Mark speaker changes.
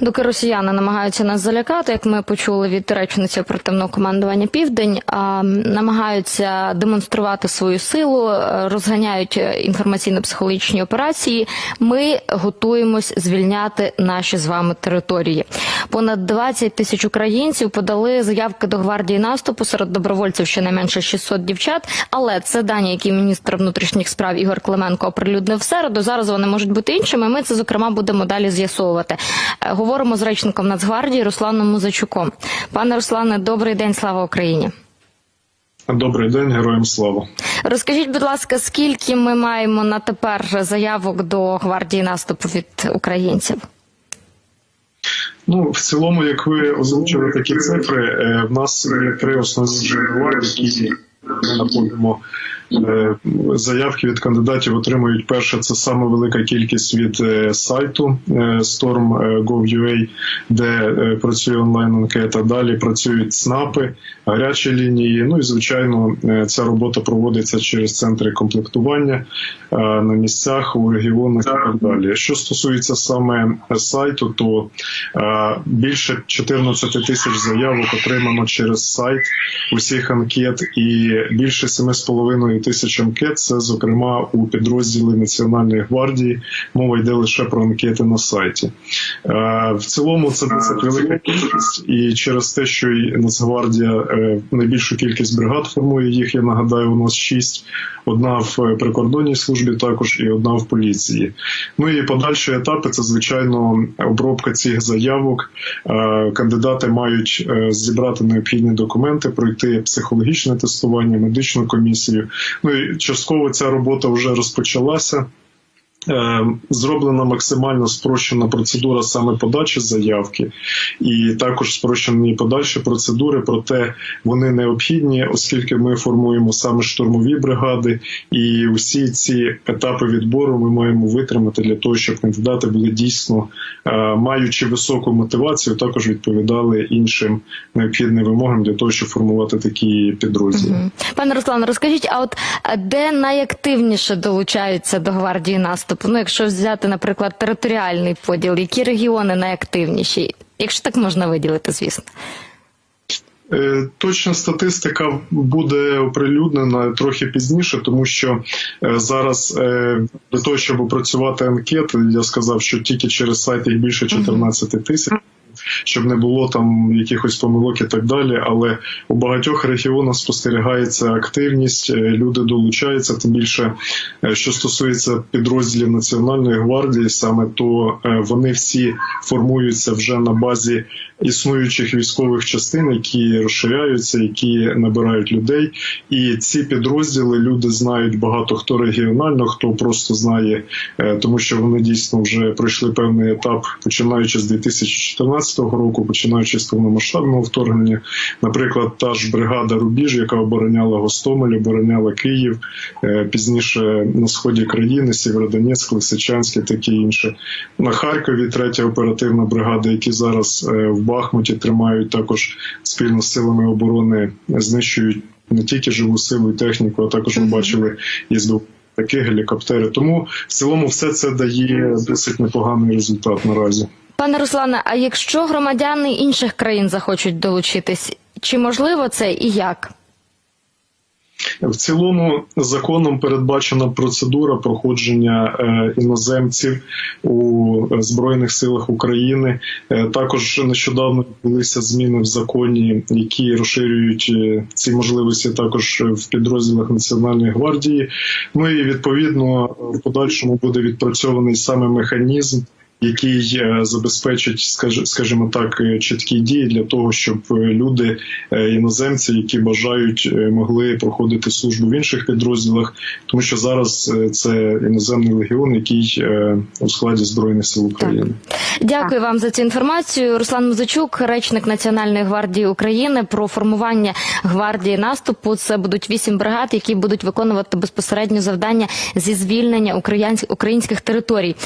Speaker 1: Доки росіяни намагаються нас залякати, як ми почули від речниці оперативного командування Південь, а, намагаються демонструвати свою силу, е, розганяють е, інформаційно-психологічні операції. Ми готуємось звільняти наші з вами території. Понад 20 тисяч українців подали заявки до гвардії наступу серед добровольців щонайменше 600 дівчат. Але це дані, які міністр внутрішніх справ Ігор Клименко оприлюднив в середу. Зараз вони можуть бути іншими. Ми це зокрема будемо далі з'ясовувати. Е, Говоримо з речником Нацгвардії Русланом Музичуком. Пане Руслане, добрий день, слава Україні.
Speaker 2: Добрий день, героям слава.
Speaker 1: Розкажіть, будь ласка, скільки ми маємо на тепер заявок до гвардії наступу від українців?
Speaker 2: Ну, в цілому, як ви озвучили такі цифри, е, в нас є три основні джерела, які ми знаходимо. Е, Заявки від кандидатів отримують перше. Це саме велика кількість від е, сайту е, storm.gov.ua, де працює онлайн анкета. Далі працюють СНАПи, гарячі лінії. Ну і звичайно, ця робота проводиться через центри комплектування на місцях у регіонах і так далі. Що стосується саме сайту, то більше 14 тисяч заявок отримано через сайт усіх анкет, і більше 7,5 тисяч анкет це зокрема у підрозділі Національної гвардії. Мова йде лише про анкети на сайті. Е, В цілому це досить велика кількість, і через те, що Нацгвардія е, найбільшу кількість бригад формує їх, я нагадаю, у нас шість. Одна в прикордонній службі, також і одна в поліції. Ну і подальші етапи це звичайно обробка цих заявок. Е, Кандидати мають зібрати необхідні документи, пройти психологічне тестування, медичну комісію. Ну і частково ця робота вже розпочалася. Е, Зроблена максимально спрощена процедура саме подачі заявки, і також спрощені подальші процедури, проте вони необхідні, оскільки ми формуємо саме штурмові бригади, і усі ці етапи відбору ми маємо витримати для того, щоб кандидати були дійсно е, маючи високу мотивацію, також відповідали іншим необхідним вимогам для того, щоб формувати такі підрозділи.
Speaker 1: Пане Руслане, розкажіть, а от е, де найактивніше долучаються до гвардії наступу? Ну, якщо взяти, наприклад, територіальний поділ, які регіони найактивніші? Якщо так можна виділити, звісно.
Speaker 2: Е, Точна статистика буде оприлюднена трохи пізніше, тому що е, зараз е, для того, щоб опрацювати анкети, я сказав, що тільки через сайт їх більше 14 тисяч. Щоб не було там якихось помилок і так далі, але у багатьох регіонах спостерігається активність, е, люди долучаються. Тим більше, е, що стосується підрозділів Національної гвардії, саме то е, вони всі формуються вже на базі існуючих військових частин, які розширяються, які набирають людей. І ці підрозділи люди знають багато хто регіонально, хто просто знає, тому що вони дійсно вже пройшли певний етап, починаючи з 2014 року, починаючи з повномасштабного вторгнення. Наприклад, та ж бригада Рубіж, яка обороняла Гостомель, обороняла Київ, е, пізніше на сході країни, Сєвєродонецьк, Лисичанськ і таке інше. На Харкові третя оперативна бригада, які зараз е, в Бахмуті тримають також спільно з силами оборони, знищують не тільки живу силу і техніку, а також ми бачили їздив такі гелікоптери. Тому в цілому все це дає досить непоганий результат наразі.
Speaker 1: Пане Руслане, а якщо громадяни інших країн захочуть долучитись, чи можливо це і як?
Speaker 2: В цілому законом передбачена процедура проходження е, іноземців у збройних силах України. Е, також нещодавно відбулися зміни в законі, які розширюють е, ці можливості також в підрозділах Національної гвардії. Ну і відповідно в подальшому буде відпрацьований саме механізм. Який е, забезпечить, скажімо так, е, чіткі дії для того, щоб е, люди, іноземці, які бажають, могли проходити службу в інших підрозділах, тому що зараз це іноземний легіон, який у складі збройних сил України.
Speaker 1: Дякую вам за цю інформацію. Руслан Музичук, речник Національної гвардії України, про формування гвардії наступу. Це будуть вісім бригад, які будуть виконувати безпосередньо завдання зі звільнення українсь- українських територій.